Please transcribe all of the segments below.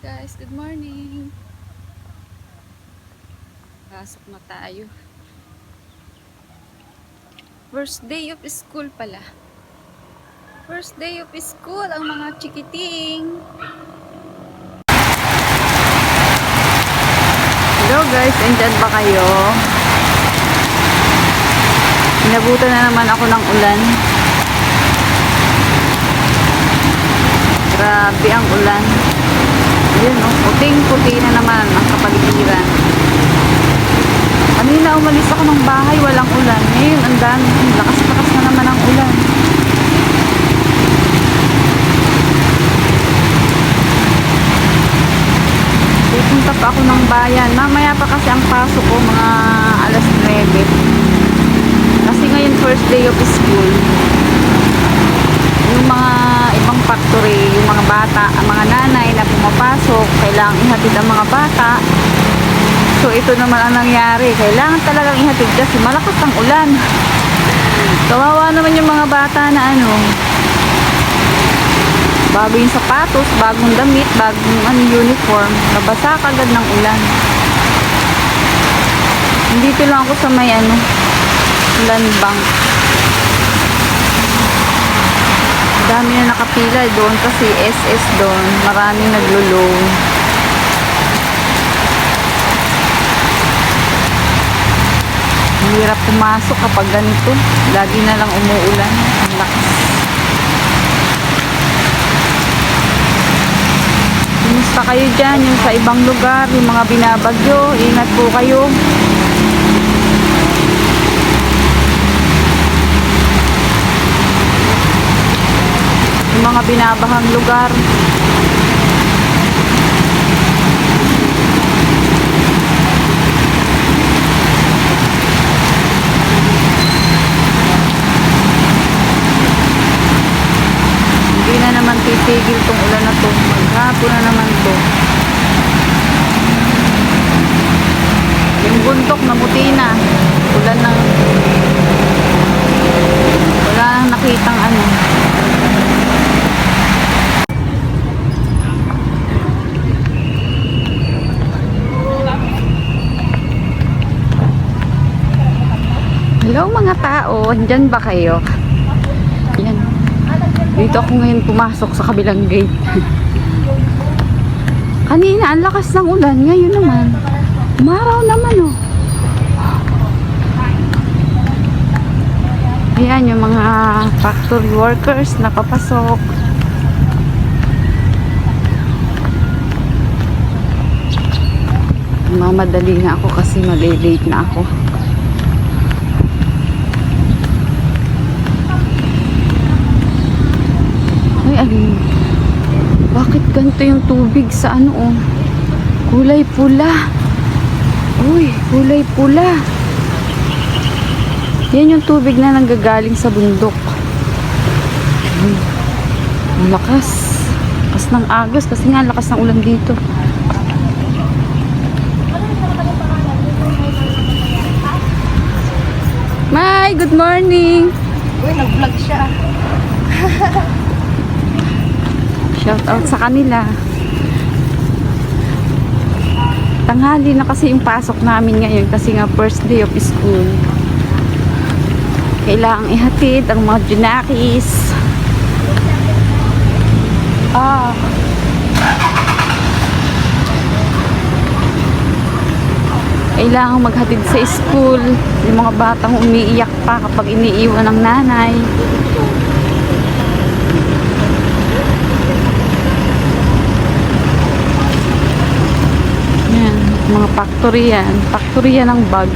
Guys, good morning. Pasok na tayo. First day of school pala. First day of school ang mga chikiting. Hello guys, andyan ba kayo? Inabutan na naman ako ng ulan. Grabe ang ulan. Ayun, oh, puting-puti na naman ang kapaligiran. Kanina umalis ako ng bahay, walang ulan. Ngayon, ang dami. Lakas-lakas na naman ang ulan. Pupunta pa ako ng bayan. Mamaya pa kasi ang pasok ko, mga alas 9. Kasi ngayon first day of school yung mga factory, yung mga bata, ang mga nanay na pumapasok, kailangang ihatid ang mga bata. So ito naman ang nangyari, kailangan talagang ihatid kasi malakas ang ulan. Kawawa naman yung mga bata na ano, bago yung sapatos, bagong damit, bagong ano, uniform, nabasa kagad ng ulan. Dito lang ako sa may ano, land bank. Dami na nakapila doon kasi SS doon. Maraming naglo-loan. Hirap pumasok kapag ganito. Lagi na lang umuulan. Ang lakas. Kumusta kayo dyan? Yung sa ibang lugar yung mga binabagyo ingat po kayo mga binabahang lugar. Hindi na naman titigil tong ulan na to. Maghapon na naman to. Yung bundok namuti na. Ulan na. Wala nang nakitang ano. Hello mga tao, andyan ba kayo? Yan. Dito ako ngayon pumasok sa kabilang gate. Kanina, ang lakas ng ulan. Ngayon naman, umaraw naman oh. Ayan yung mga factory workers na papasok. Mamadali na ako kasi malilate na ako. Ay, alin. Bakit ganito yung tubig sa ano, oh? Kulay pula. Uy, kulay pula. Yan yung tubig na nanggagaling sa bundok. Uy, ang lakas. Lakas ng agos kasi nga lakas ng ulan dito. Mai, good morning. Uy, nag-vlog siya. Shout out sa kanila. Tanghali na kasi yung pasok namin ngayon kasi nga first day of school. Kailangang ihatid ang mga junakis. Ah. Kailangang maghatid sa school. Yung mga batang umiiyak pa kapag iniiwan ng nanay. Yan, mga factory yan. Factory yan ng bag.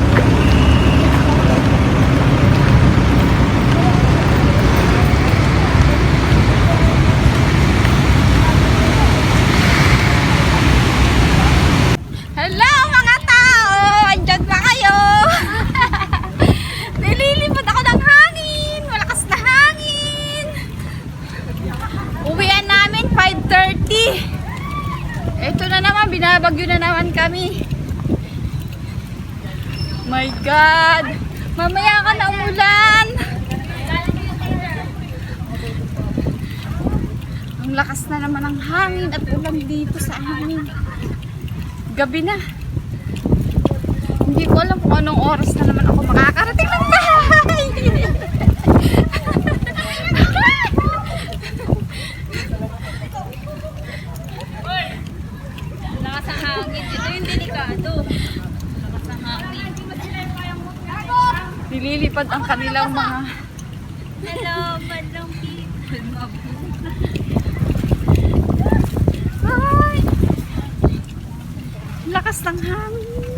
Hello mga tao! Andyan ba kayo? Nililipad ako ng hangin. Malakas na hangin. Uwian namin 5.30. Ito na naman, binabagyo na naman kami. My God! Mamaya ka na umulan! Ang lakas na naman ng hangin at ulan dito sa amin. Gabi na. Hindi ko alam kung anong oras na naman ako makakarating ng bahay. Lakas ang hangin. Ito yung delikado. Lakas ang hangin. Nililipad ang kanilang mga Hello, bandong people. Lakas ng hangin.